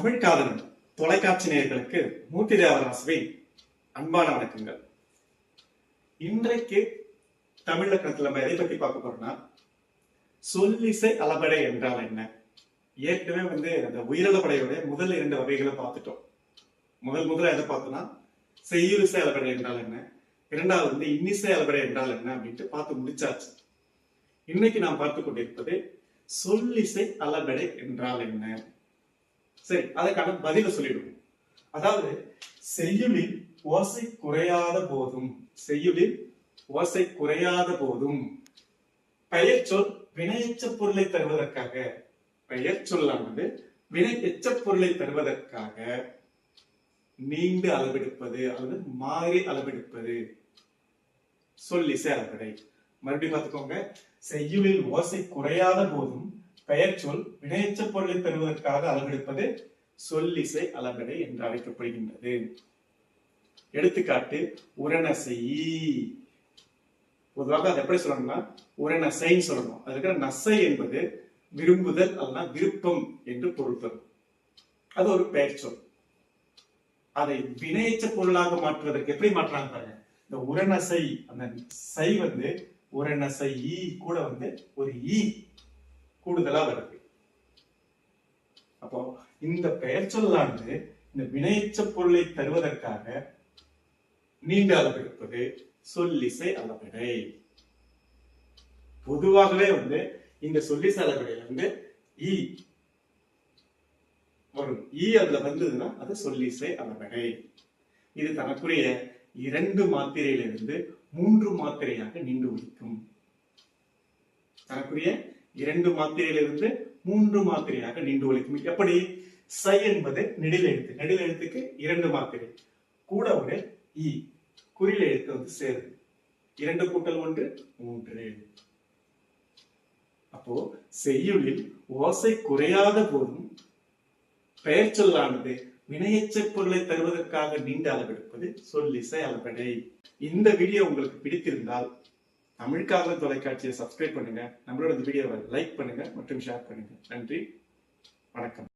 தமிழ்காதன் தொலைக்காட்சி நேயர்களுக்கு மூர்த்தி தேவராசுவின் அன்பான வணக்கங்கள். இன்றைக்கு தமிழ் நம்ம எதை பத்தி பார்க்க போறோம்னா சொல்லிசை அளபடை என்றால் என்ன? ஏற்கனவே வந்து அந்த உயிரிழப்படையோட முதல் இரண்டு வகைகளை பார்த்துட்டோம். முதல் முதல்ல எதை பார்த்தோம்னா செய்யுலிசை அளபடை என்றால் என்ன? இரண்டாவது வந்து இன்னிசை அளபடை என்றால் என்ன அப்படின்ட்டு பார்த்து முடிச்சாச்சு. இன்னைக்கு நாம் பார்த்து கொண்டிருப்பது சொல்லிசை அளபடை என்றால் என்ன? சரி அதுக்கான பதில சொல்லிடுவோம் அதாவது செய்யுளில் ஓசை குறையாத போதும். செய்யுளில் ஓசை குறையாத போதும். பெயர் சொல் வினையச்ச பொருளை தருவதற்காக. பெயர் சொல்லானது வினை எச்ச பொருளை தருவதற்காக நீண்டு அளவெடுப்பது அல்லது மாறி அளவெடுப்பது. சொல்லிசை சேரப்படை மறுபடியும் பார்த்துக்கோங்க. செய்யுளில் ஓசை குறையாத போதும் பெயர்ச்சொல் சொல் பொருளை பெறுவதற்காக அளவெடுப்பது சொல்லிசை அளபடை என்று அழைக்கப்படுகின்றது. எடுத்துக்காட்டு உரணசை. பொதுவாக அதை எப்படி சொல்லணும்னா உரணசைன்னு சொல்லணும். அது இருக்கிற நசை என்பது விரும்புதல் அல்லனா விருப்பம் என்று பொருள் தரும் அது ஒரு பெயர் சொல். அதை வினையச்ச பொருளாக மாற்றுவதற்கு எப்படி மாற்றாங்க பாருங்க. இந்த உரணசை அந்த சை வந்து உரணசை ஈ கூட வந்து ஒரு ஈ. கூடுதலா வருது. அப்போ இந்த பெயர் சொல்லானது இந்த வினையச்ச பொருளை தருவதற்காக நீண்ட அளவெடுப்பது சொல்லிசை அளவிடை. பொதுவாகவே வந்து இந்த சொல்லிசை அளவிடையில வந்து ஈ வரும். ஈ அதுல வந்ததுன்னா அது சொல்லிசை அளவிடை. இது தனக்குரிய இரண்டு மாத்திரையிலிருந்து மூன்று மாத்திரையாக நீண்டு ஒழிக்கும். தனக்குரிய இரண்டு மாத்திரையிலிருந்து மூன்று மாத்திரையாக நீண்டு ஒழிக்கும். எப்படி? சை என்பது நெடில் எழுத்து. நெடில் எழுத்துக்கு இரண்டு மாத்திரை. கூட ஒரு இ. குறில் எழுத்து வந்து சேருது இரண்டு கூட்டல் ஒன்று மூன்று. அப்போ செய்யுளில் ஓசை குறையாத போதும் பெயர் சொல்லானது வினையச்ச பொருளை தருவதற்காக நீண்ட அளவெடுப்பது சொல்லிசை அளவடை இந்த வீடியோ உங்களுக்கு பிடித்திருந்தால் தமிழ்காதல் தொலைக்காட்சியை சப்ஸ்கிரைப் பண்ணுங்க. நம்மளோட இந்த வீடியோவை லைக் பண்ணுங்க மற்றும் ஷேர் பண்ணுங்க. நன்றி. வணக்கம்.